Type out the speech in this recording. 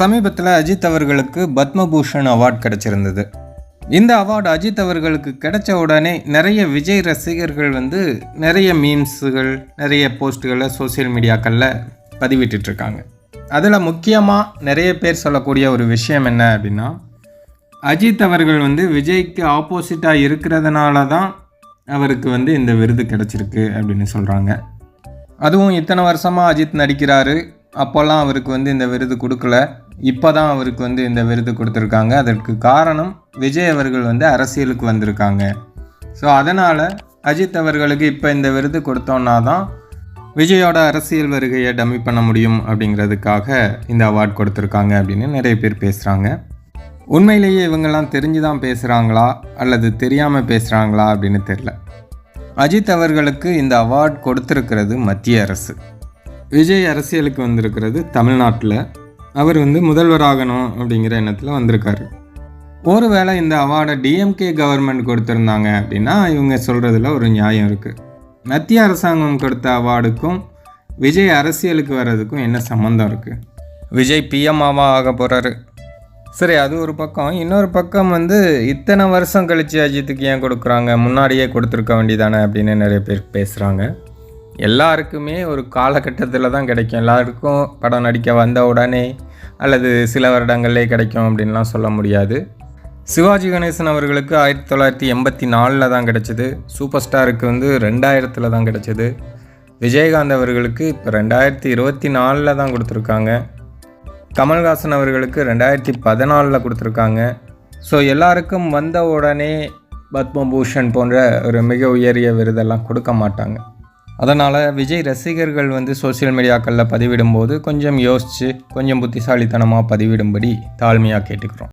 சமீபத்தில் அஜித் அவர்களுக்கு பத்மபூஷன் அவார்ட் கிடச்சிருந்தது. இந்த அவார்டு அஜித் அவர்களுக்கு கிடைச்ச உடனே நிறைய விஜய் ரசிகர்கள் வந்து நிறைய மீம்ஸுகள் நிறைய போஸ்ட்டுகளை சோஷியல் மீடியாக்களில் பதிவிட்டுட்ருக்காங்க. அதில் முக்கியமாக நிறைய பேர் சொல்லக்கூடிய ஒரு விஷயம் என்ன அப்படின்னா அஜித் அவர்கள் வந்து விஜய்க்கு ஆப்போசிட்டாக இருக்கிறதுனால தான் அவருக்கு வந்து இந்த விருது கிடச்சிருக்கு அப்படின்னு சொல்கிறாங்க அதுவும் இத்தனை வருஷமாக அஜித் நடிக்கிறாரு. அப்போல்லாம் அவருக்கு வந்து இந்த விருது கொடுக்கல. இப்போ தான் அவருக்கு வந்து இந்த விருது கொடுத்துருக்காங்க. அதற்கு காரணம் விஜய் அவர்கள் வந்து அரசியலுக்கு வந்திருக்காங்க. ஸோ அதனால் அஜித் அவர்களுக்கு இப்போ இந்த விருது கொடுத்தோன்னா தான் விஜயோட அரசியல் வருகையை டம்மி பண்ண முடியும் அப்படிங்கிறதுக்காக இந்த அவார்ட் கொடுத்துருக்காங்க அப்படின்னு நிறைய பேர் பேசுகிறாங்க உண்மையிலேயே இவங்கெல்லாம் தெரிஞ்சு தான் பேசுகிறாங்களா அல்லது தெரியாமல் பேசுகிறாங்களா அப்படின்னு தெரில அஜித் அவர்களுக்கு இந்த அவார்ட் கொடுத்துருக்கிறது மத்திய அரசு. விஜய் அரசியலுக்கு வந்திருக்கிறது தமிழ்நாட்டில். அவர் வந்து முதல்வராகணும் அப்படிங்கிற எண்ணத்தில் வந்திருக்காரு. ஒருவேளை இந்த அவார்டை டிஎம்கே கவர்மெண்ட் கொடுத்துருந்தாங்க அப்படின்னா இவங்க சொல்கிறதுல ஒரு நியாயம் இருக்குது மத்திய அரசாங்கம் கொடுத்த அவார்டுக்கும் விஜய் அரசியலுக்கு வர்றதுக்கும் என்ன சம்மந்தம் இருக்குது விஜய் பிஎம்மாவாக ஆக போகிறாரு சரி அது ஒரு பக்கம். இன்னொரு பக்கம் வந்து இத்தனை வருஷம் கழித்து அஜித்துக்கு ஏன் கொடுக்குறாங்க? முன்னாடியே கொடுத்துருக்க வேண்டியதானே அப்படின்னு நிறைய பேர் பேசுகிறாங்க எல்லாருக்குமே ஒரு காலகட்டத்தில் தான் கிடைக்கும். எல்லாருக்கும் படம் நடிக்க வந்த உடனே அல்லது சில வருடங்களே கிடைக்கும் அப்படின்லாம் சொல்ல முடியாது. சிவாஜி கணேசன் அவர்களுக்கு ஆயிரத்தி தொள்ளாயிரத்தி எண்பத்தி நாலில் தான் கிடச்சிது. சூப்பர் ஸ்டாருக்கு வந்து ரெண்டாயிரத்தில் தான் கிடச்சிது. விஜயகாந்த் அவர்களுக்கு இப்போ ரெண்டாயிரத்தி இருபத்தி நாலில் தான் கொடுத்துருக்காங்க. கமல்ஹாசன் அவர்களுக்கு ரெண்டாயிரத்தி பதினாலில் கொடுத்துருக்காங்க. ஸோ எல்லாருக்கும் வந்த உடனே பத்மபூஷன் போன்ற ஒரு மிக உயரிய விருதெல்லாம் கொடுக்க மாட்டாங்க. அதனால் விஜய் ரசிகர்கள் வந்து சோஷியல் மீடியாக்களில் பதிவிடும்போது கொஞ்சம் யோசித்து கொஞ்சம் புத்திசாலித்தனமாக பதிவிடும்படி தாழ்மையாக கேட்டுக்கிறோம்.